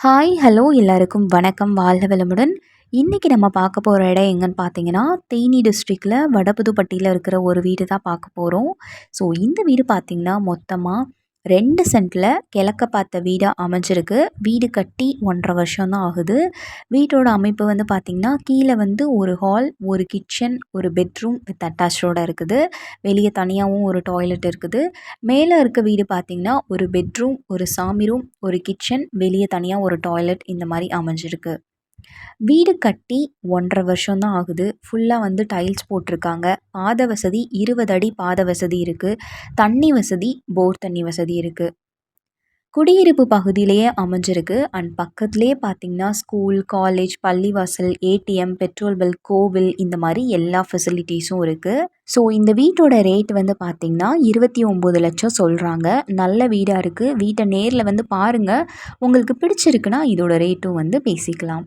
Hi hello எல்லாருக்கும் வணக்கம். வாழ்க வளமுடன். இன்றைக்கி நம்ம பார்க்க போகிற இடம் எங்கன்னு பார்த்தீங்கன்னா தேனி டிஸ்ட்ரிக்டில் வடபுதுப்பட்டியில் இருக்கிற ஒரு வீடு தான் பார்க்க போகிறோம் ஸோ இந்த வீடு பார்த்திங்கன்னா மொத்தமாக ரெண்டு சென்ட்டில் கிழக்க பார்த்த வீடாக அமைஞ்சிருக்கு. வீடு கட்டி ஒன்றரை வருஷம் தான் ஆகுது. வீட்டோட அமைப்பு வந்து பார்த்திங்கன்னா கீழே வந்து ஒரு ஹால் ஒரு கிச்சன் ஒரு பெட்ரூம் வித் அட்டாச்சோடு இருக்குது. வெளியே தனியாகவும் ஒரு டாய்லெட் இருக்குது. மேலே இருக்க வீடு பார்த்திங்கன்னா ஒரு பெட்ரூம் ஒரு சாமி ரூம் ஒரு கிச்சன் வெளியே தனியாக ஒரு டாய்லெட் இந்த மாதிரி அமைஞ்சிருக்கு. வீடு கட்டி ஒன்றரை வருஷம் தான் ஆகுது. ஃபுல்லாக வந்து டைல்ஸ் போட்டிருக்காங்க. பாத வசதி இருபது அடி பாத வசதி இருக்குது தண்ணி வசதி போர் தண்ணி வசதி இருக்குது குடியிருப்பு பகுதியிலேயே அமைஞ்சிருக்கு. அண்ட் பக்கத்துலேயே பார்த்திங்கன்னா ஸ்கூல் காலேஜ் பள்ளிவாசல் ஏடிஎம் பெட்ரோல் பில் கோவில் இந்த மாதிரி எல்லா ஃபெசிலிட்டிஸும் இருக்குது ஸோ இந்த வீட்டோட ரேட் வந்து பார்த்திங்கன்னா இருபத்தி ஒம்பது லட்சம் சொல்கிறாங்க நல்ல வீடாக இருக்குது வீட்டை நேரில் வந்து பாருங்கள் உங்களுக்கு பிடிச்சிருக்குன்னா இதோட ரேட்டும் வந்து பேசிக்கலாம்.